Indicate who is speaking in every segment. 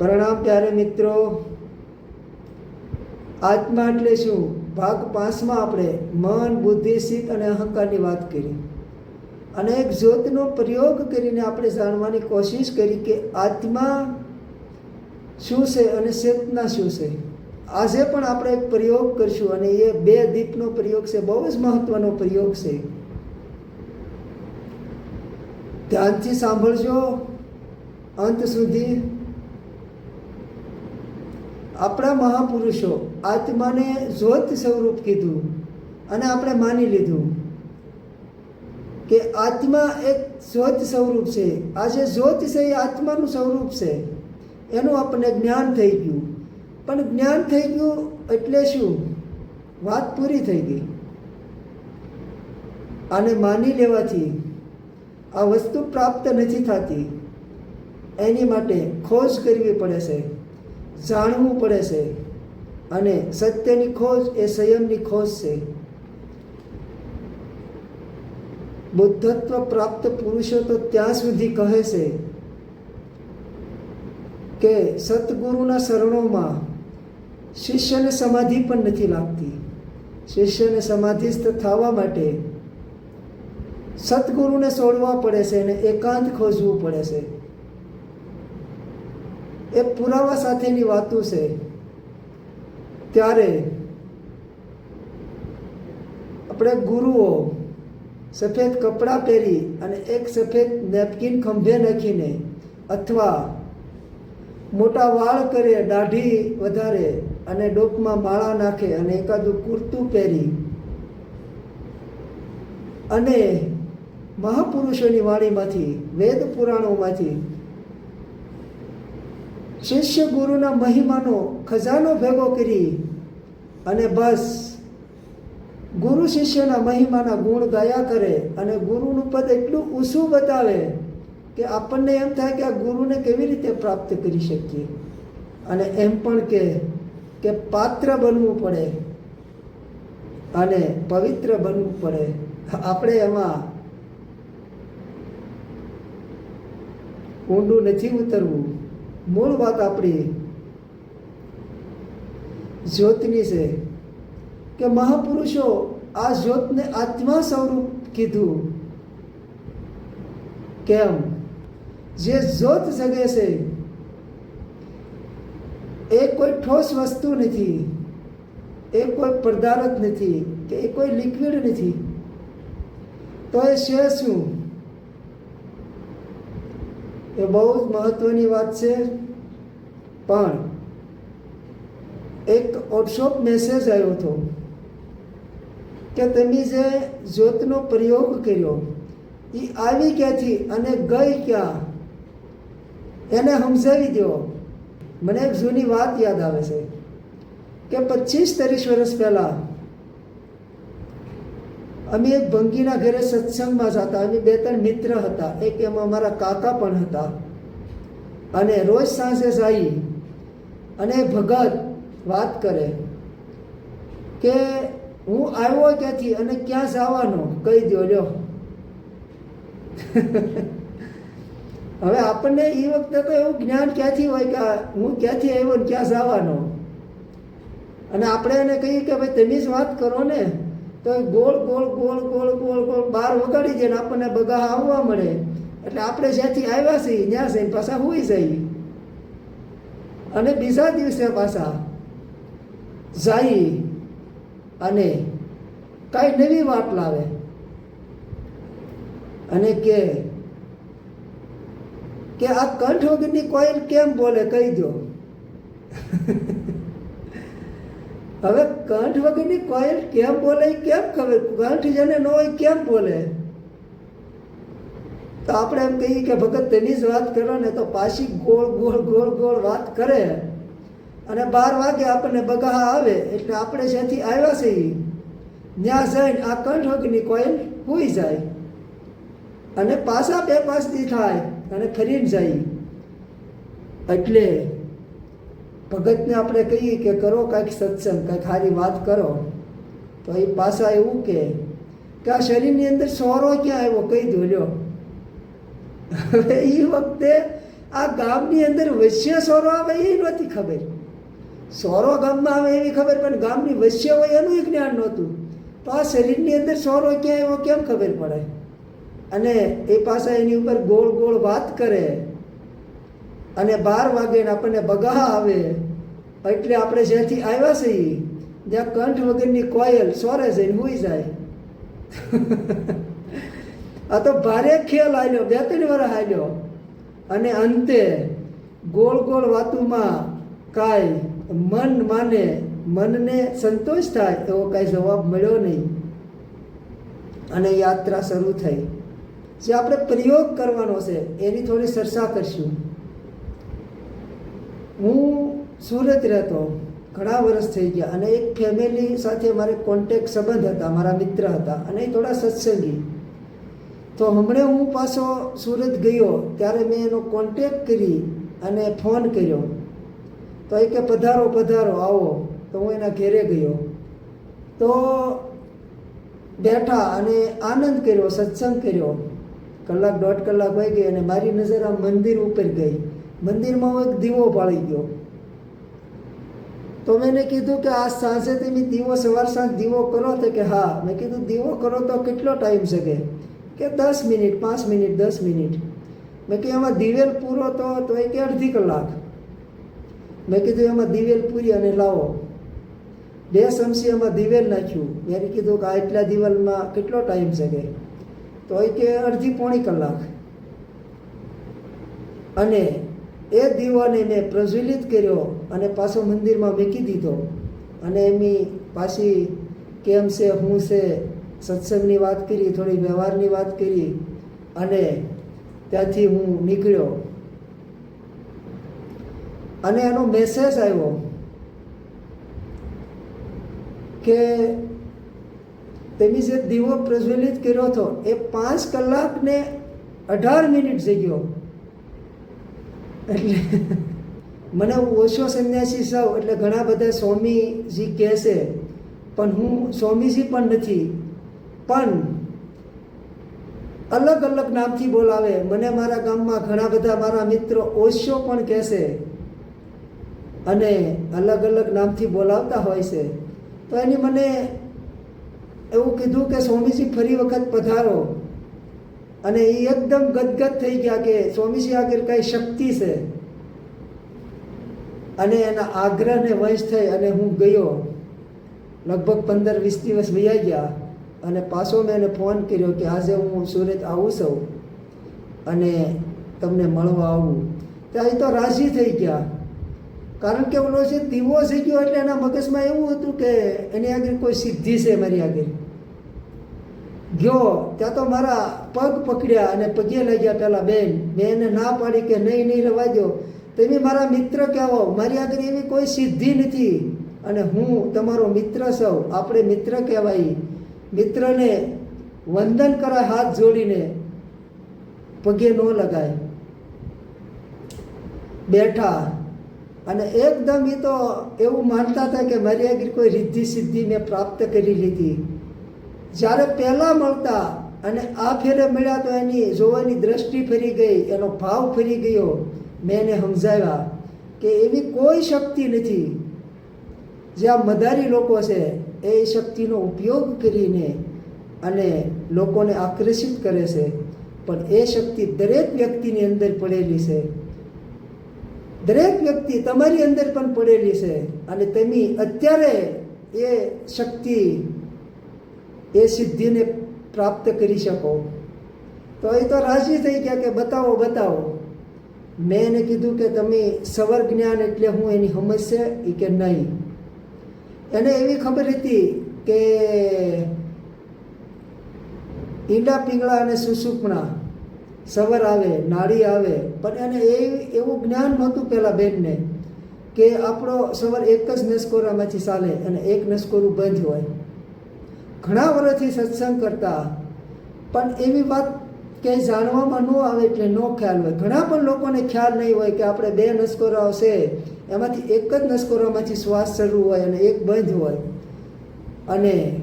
Speaker 1: પ્રણામ ત્યારે મિત્રો. આત્મા એટલે શું? ભાગ પાંચમાં આપણે મન, બુદ્ધિ, શીત અને અહંકારની વાત કરી. અને એક જ્યોતનો પ્રયોગ કરીને આપણે જાણવાની કોશિશ કરી કે આત્મા શું છે અને ચેતના શું છે. આજે પણ આપણે એક પ્રયોગ કરશું અને એ બે દીપનો પ્રયોગ છે, બહુ જ મહત્વનો પ્રયોગ છે. ધ્યાનથી સાંભળજો. અંત સુધી આપણા મહાપુરુષો આત્માને જ્યોત સ્વરૂપ કીધું અને આપણે માની લીધું કે આત્મા એક જ્યોત સ્વરૂપ છે. આ જે જ્યોત છે એ આત્માનું સ્વરૂપ છે. એનું આપણને જ્ઞાન થઈ ગયું. પણ જ્ઞાન થઈ ગયું એટલે શું? વાત પૂરી થઈ ગઈ. આને માની લેવાથી આ વસ્તુ પ્રાપ્ત નથી થતી. એની માટે ખોજ કરવી પડે છે. જાણવું પડે છે અને સત્યની ખોજ એ સંયમની ખોજ છે. બુદ્ધત્વ પ્રાપ્ત પુરુષો તો ત્યાં સુધી કહે છે કે સદગુરુના શરણોમાં શિષ્યને સમાધિ પણ નથી લાગતી. શિષ્યને સમાધિસ્થ થવા માટે સદગુરુને છોડવા પડે છે અને એકાંત ખોજવું પડે છે. એ પુરાવા સાથેની વાતો છે. ત્યારે આપણે ગુરુઓ સફેદ કપડાં પહેરી અને એક સફેદ નેપકિન ખંભે નાખીને અથવા મોટા વાળ કરે, દાઢી વધારે અને ડોકમાં માળા નાખે અને એકાદું કુર્તું પહેરી અને મહાપુરુષોની વાણીમાંથી, વેદ પુરાણોમાંથી શિષ્ય ગુરુના મહિમાનો ખજાનો ભેગો કરી અને બસ ગુરુ શિષ્યના મહિમાના ગુણ ગાયા કરે અને ગુરુનું પદ એટલું ઊંચું બતાવે કે આપણને એમ થાય કે આ ગુરુને કેવી રીતે પ્રાપ્ત કરી શકીએ? અને એમ પણ કે કે પાત્ર બનવું પડે અને પવિત્ર બનવું પડે. આપણે એમાં ઊંડું નથી ઉતરવું. મૂળ વાત આપણી જ્યોતની છે કે મહાપુરુષો આ જ્યોતને આત્મા સ્વરૂપ કીધું. કેમ? જે જ્યોત જગે છે, એ કોઈ ઠોસ વસ્તુ નથી, એ કોઈ પદાર્થ નથી, કે એ કોઈ લિક્વિડ નથી. તો એ છે શું? એ બહુ જ મહત્વની વાત છે. પણ એક વોટ્સઅપ મેસેજ આવ્યો હતો કે તમે જે જ્યોતનો પ્રયોગ કર્યો એ આવી ક્યાંથી અને ગઈ ક્યાં? એને સમજાવી દો મને એક જૂની વાત યાદ આવે છે કે પચીસ, ત્રીસ વર્ષ પહેલાં અમે એક ભંગીના ઘરે સત્સંગમાં જતા, અમે બે ત્રણ મિત્ર હતા. એક એમાં અમારા કાકા પણ હતા. અને રોજ સાંજે જઈ અને ભગત વાત કરે કે હું આવ્યો ક્યાંથી અને ક્યાં જવાનો? કહી દો લ્યો. હવે આપણને એ વખતે તો એવું જ્ઞાન ક્યાંથી હોય કે હું ક્યાંથી આવ્યો ને ક્યાં જવાનો? અને આપણે એને કહીએ કે ભાઈ, તમે જ વાત કરો ને. તો ગોળ ગોળ ગોળ ગોળ ગોળ ગોળ બહાર વગાડી જાય ને આપણને બગા આવવા મળે. એટલે આપણે જ્યાંથી આવ્યા છીએ, ત્યાં જઈને પાછા હોઈ જઈએ. અને બીજા દિવસે પાછા જઈ અને કાંઈ નવી વાત લાવે. અને કે કે આ કંઠ વગરની કોઈલ કેમ બોલે? કહી દો. હવે કંઠ વગરની કોઈલ કેમ બોલે કેમ ખબર? કંઠ જેને ન હોય કેમ બોલે? તો આપણે એમ કહીએ કે ભગત તેની જ વાત કરો ને તો પાછી ગોળ ગોળ ગોળ ગોળ વાત કરે. અને બાર વાગે આપણને બગાહા આવે, એટલે આપણે જ્યાંથી આવ્યા છીએ, ત્યાં જઈને આ કંઠ વગરની કોઈલ હોઈ જાય. અને પાછા બે પાસથી થાય અને ફરીને જાય. એટલે ભગતને આપણે કહીએ કે કરો કાંઈક સત્સંગ, કાંઈક સારી વાત કરો, તો એ પાછા એવું કે કે આ શરીરની અંદર સોરો ક્યાં આવ્યો? કહી ધોલ્યો હવે એ વખતે આ ગામની અંદર વૈશ્ય સોરો આવે એ નહોતી ખબર. સોરો ગામમાં આવે એવી ખબર, પણ ગામની વૈશ્ય હોય એનું જ્ઞાન નહોતું. તો આ શરીરની અંદર સોરો ક્યાં આવ્યો? કેમ ખબર પડે? અને એ પાછા એની ઉપર ગોળ ગોળ વાત કરે. અને બાર વાગે આપણને બગા આવે. એટલે આપણે જ્યાંથી આવ્યા છીએ જ્યાં કંઠ વગરની કોયલ સોરે જઈને હુઈ જાય. આ તો ભારે ખેલ હાલ્યો બે ત્રણ વાર હાલ્યો અને અંતે ગોળ ગોળ વાતુમાં કાંઈ મન માને, મનને સંતોષ થાય એવો કાંઈ જવાબ મળ્યો નહીં. અને યાત્રા શરૂ થઈ. જે આપણે પ્રયોગ કરવાનો છે, એની થોડી ચર્ચા કરશું. હું સુરત રહેતો, ઘણા વર્ષ થઈ ગયા અને એક ફેમિલી સાથે મારે કોન્ટેક સંબંધ હતા, મારા મિત્ર હતા અને એ થોડા સત્સંગી. તો હમણાં હું પાછો સુરત ગયો, ત્યારે મેં એનો કોન્ટેક કરી અને ફોન કર્યો. તો એ કે, પધારો પધારો, આવો. તો હું એના ઘેરે ગયો. તો બેઠા અને આનંદ કર્યો, સત્સંગ કર્યો. કલાક દોઢ કલાક વહી ગઈ અને મારી નજર આ મંદિર ઉપર ગઈ. મંદિરમાં હું એક દીવો પાળી ગયો. તો મેં કીધું કે આ સાંજે તમે દીવો, સવાર સાંજ દીવો કરો તો કે હા. મેં કીધું, દીવો કરો તો કેટલો ટાઈમ શકે? કે દસ મિનિટ, પાંચ મિનિટ, દસ મિનિટ. મેં કીધું, એમાં દિવેલ પૂરો તો તો એ કે અડધી કલાક. મેં કીધું, એમાં દિવેલ પૂરી અને લાવો. બે સમસી એમાં દિવેલ નાખ્યું. મેં કીધું કે આ એટલા દિવેલમાં કેટલો ટાઈમ શકે? તો એ કે અડધી પોણી કલાક. અને એ દીવાને મેં પ્રજ્વલિત કર્યો અને પાછો મંદિરમાં મૂકી દીધો. અને એમની પાછી કેમ છે, હું છે, સત્સંગની વાત કરી, થોડી વ્યવહારની વાત કરી અને ત્યાંથી હું નીકળ્યો. અને એનો મેસેજ આવ્યો કે તેની જે દીવો પ્રજ્વલિત કર્યો હતો, એ પાંચ કલાકને અઢાર મિનિટ જગ્યો. એટલે મને ઓછો સંન્યાસી સૌ એટલે ઘણા બધા સ્વામીજી કહે છે, પણ હું સ્વામીજી પણ નથી, પણ અલગ અલગ નામથી બોલાવે. મને મારા ગામમાં ઘણા બધા મારા મિત્રો ઓશો પણ કહેશે અને અલગ અલગ નામથી બોલાવતા હોય છે. તો એની મને એવું કીધું કે, સ્વામીજી, ફરી વખત પધારો. અને એ એકદમ ગદગદ થઈ ગયા કે સ્વામીજી આગળ કઈ શક્તિ છે. અને એના આગ્રહને વંશ થઈ અને હું ગયો. લગભગ પંદર વીસ દિવસ વૈયા ગયા અને પાછો મેં એને ફોન કર્યો કે આજે હું સુરત આવું છું અને તમને મળવા આવું. ત્યાં એ તો રાજી થઈ ગયા. કારણ કે ઓલો છે દીવો થઈ ગયો એટલે એના મગજમાં એવું હતું કે એની આગળ કોઈ સિદ્ધિ છે મારી આગળ. ગયો ત્યાં તો મારા પગ પકડ્યા અને પગે લાગ્યા પેલા બેન. મેં એને ના પાડી કે નહીં નહીં રવા દો તમે મારા મિત્ર કહેવો. મારી આગળ એવી કોઈ સિદ્ધિ નથી. અને હું તમારો મિત્ર સૌ આપણે મિત્ર કહેવાય. મિત્રને વંદન કરાય હાથ જોડીને. પગે ન લગાય. બેઠા. અને એકદમ એ તો એવું માનતા હતા કે મારી આગળ કોઈ રિદ્ધિ સિદ્ધિ મેં પ્રાપ્ત કરી લીધી. જ્યારે પહેલાં મળતા અને આ ફેરે મળ્યા તો એની જોવાની દ્રષ્ટિ ફરી ગઈ, એનો ભાવ ફરી ગયો. મેં એને સમજાવ્યા કે એવી કોઈ શક્તિ નથી. જે આ મદારી લોકો છે એ શક્તિનો ઉપયોગ કરીને અને લોકોને આકર્ષિત કરે છે. પણ એ શક્તિ દરેક વ્યક્તિની અંદર પડેલી છે. દરેક વ્યક્તિ તમારી અંદર પણ પડેલી છે અને તમે અત્યારે એ શક્તિ એ સિદ્ધિને પ્રાપ્ત કરી શકો. તો એ તો રાજી થઈ ગયા કે બતાવો બતાવો. મેં એને કીધું કે તમે સવર જ્ઞાન એટલે હું એની સમજશે એ કે નહીં. એને એવી ખબર હતી કે ઈંડા પીંગળા અને સુસુપણા સવર આવે નાળી આવે. પણ એને એ એવું જ્ઞાન નહોતું પહેલાં બેનને કે આપણો સવર એક જ નસકોરામાંથી ચાલે અને એક નસકોરું બંધ હોય. ઘણા વર્ષથી સત્સંગ કરતા, પણ એવી વાત ક્યાંય જાણવામાં ન આવે એટલે ન ખ્યાલ હોય. ઘણા પણ લોકોને ખ્યાલ નહીં હોય કે આપણે બે નસકોરાઓ છે એમાંથી એક જ નસકોરામાંથી શ્વાસ શરૂ હોય અને એક બંધ હોય. અને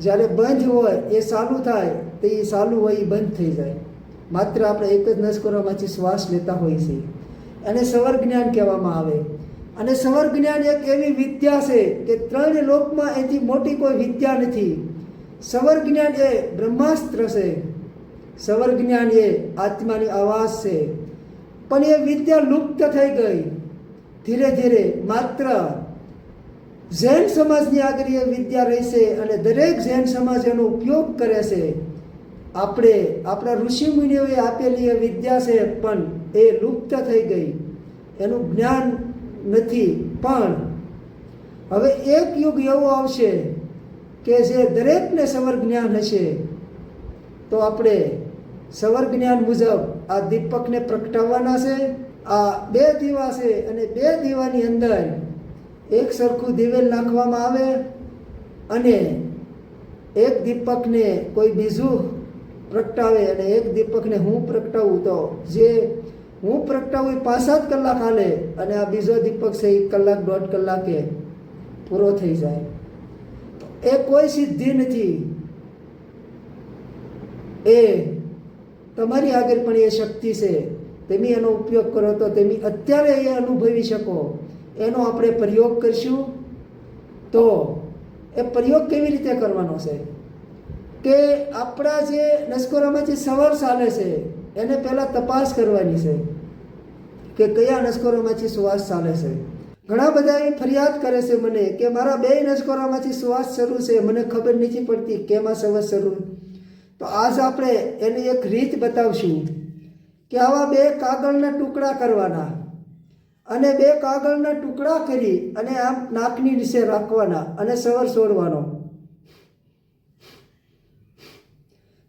Speaker 1: જ્યારે બંધ હોય, એ ચાલુ થાય, તો એ ચાલુ હોય, એ બંધ થઈ જાય. માત્ર આપણે એક જ નસકોરામાંથી શ્વાસ લેતા હોઈએ છીએ. અને સવર જ્ઞાન કહેવામાં આવે. અને સવર જ્ઞાન એક એવી વિદ્યા છે કે ત્રણ લોકમાં એથી મોટી કોઈ વિદ્યા નથી. સવર જ્ઞાન એ બ્રહ્માસ્ત્ર છે. સવર જ્ઞાન એ આત્માની આવાસ છે. પણ એ વિદ્યા લુપ્ત થઈ ગઈ. ધીરે ધીરે માત્ર જૈન સમાજની આગળ એ વિદ્યા રહેશે અને દરેક જૈન સમાજ એનો ઉપયોગ કરે છે. આપણે આપણા ઋષિ મુનિઓએ આપેલી એ વિદ્યા છે, પણ એ લુપ્ત થઈ ગઈ. એનું જ્ઞાન નથી, પણ હવે એક યુગ એવો આવશે કે જે દરેકને સવર જ્ઞાન હશે, તો આપણે સવર જ્ઞાન મુજબ આ દીપકને પ્રગટાવવાના છે, આ બે દીવા છે અને બે દીવાની અંદર એક સરખું દિવેલ નાખવામાં આવે અને એક દીપકને કોઈ બીજું પ્રગટાવે અને એક દીપકને હું પ્રગટાવું તો જે હું પ્રગટાવું પાંચ સાત કલાક હાલે અને આ બીજો દીપક છે એક કલાક દોઢ કલાકે પૂરો થઈ જાય. એ કોઈ સિદ્ધિ નથી. એ તમારી આગળ પણ એ શક્તિ છે. તમે એનો ઉપયોગ કરો તો તમે અત્યારે એ અનુભવી શકો. એનો આપણે પ્રયોગ કરશું તો એ પ્રયોગ કેવી રીતે કરવાનો છે? કે આપણા જે નસકોરામાંથી સવાર ચાલે છે, એને પહેલાં તપાસ કરવાની છે. કે કયા નસકોરામાંથી શ્વાસ ચાલે છે? ઘણા બધા એ ફરિયાદ કરે છે મને કે મારા બે નસકોરામાંથી શ્વાસ શરૂ છે, મને ખબર નથી પડતી કેમાં શ્વાસ શરૂ. તો આજ આપણે એની એક રીત બતાવશું કે આવા બે કાગળના ટુકડા કરવાના અને બે કાગળના ટુકડા કરી અને આમ નાકની નીચે રાખવાના અને સવાર છોડવાનો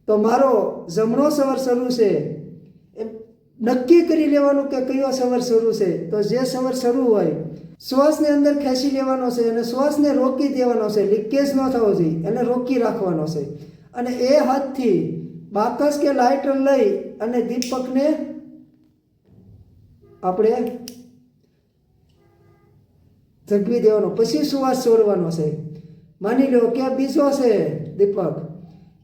Speaker 1: તો મારો જમણો સવાર શરૂ છે. નક્કી કરી લેવાનું કે કયો સવાર શરૂ છે? તો જે સવાર શરૂ હોય, શ્વાસને અંદર ખેંચી લેવાનો છે અને શ્વાસને રોકી દેવાનો છે. લીકેજ ન થવો જોઈએ, એને રોકી રાખવાનો છે. અને એ હાથથી બાકસ કે લાઇટર લઈ અને દીપકને આપણે જગવી દેવાનો. પછી સુવાસ છોડવાનો છે. માની લો કે બીજો છે દીપક.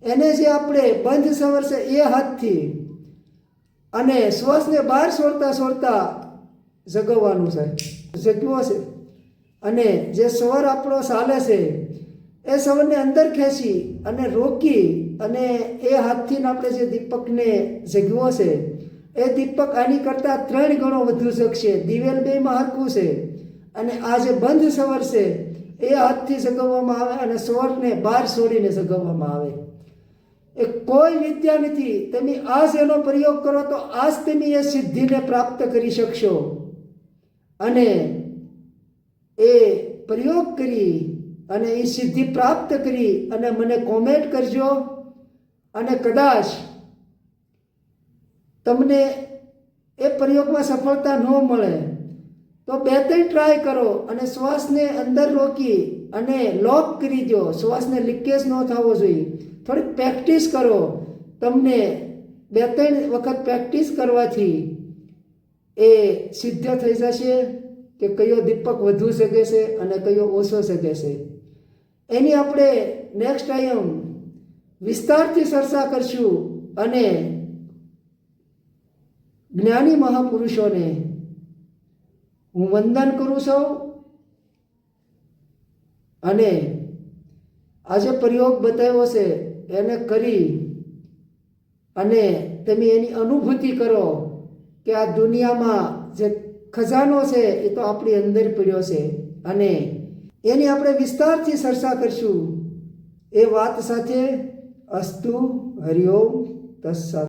Speaker 1: એને જે આપણે બંધ સવર છે, એ હાથથી અને શ્વાસને બહાર છોડતા છોડતા જગવવાનું છે, જગવો છે અને જે સ્વર આપણો ચાલે છે, એ સ્વરને અંદર ખેંચી અને રોકી અને એ હાથથી આપણે જે દીપકને જગવો છે, એ દીપક આની કરતાં ત્રણ ગણો વધુ જગશે. દિવેલ બેમાં હરખું છે અને આ જે બંધ સવર છે, એ હાથથી સગવવામાં આવે અને સ્વરને બહાર છોડીને સગવવામાં આવે. એ કોઈ વિદ્યા નથી. તમે આજ એનો પ્રયોગ કરો તો આજ તમે એ સિદ્ધિને પ્રાપ્ત કરી શકશો. અને એ પ્રયોગ કરી અને એ સિદ્ધિ પ્રાપ્ત કરી અને મને કોમેન્ટ કરજો. અને કદાચ તમને એ પ્રયોગમાં સફળતા ન મળે, તો બે ત્રણ ટ્રાય કરો અને શ્વાસને અંદર રોકી અને લોક કરી દો. શ્વાસને લીકેજ ન થવો જોઈએ. થોડીક પ્રેક્ટિસ કરો. તમને બે ત્રણ વખત પ્રેક્ટિસ કરવાથી એ સિદ્ધ થઈ જશે કે કયો દીપક વધુ શકે છે અને કયો ઓછો શકે છે. એની આપણે નેક્સ્ટ ટાઈમ વિસ્તારથી ચર્ચા કરશું અને જ્ઞાની મહાપુરુષોને હું વંદન કરું છું અને આજે પ્રયોગ બતાવ્યો છે. એને કરી અને તમે એની અનુભૂતિ કરો કે આ દુનિયામાં જે ખજાનો છે એ તો આપણી અંદર પડ્યો છે. અને એની આપણે વિસ્તારથી ચર્ચા કરશું. એ વાત સાથે અસ્તુ હરિઓમ તત્સત.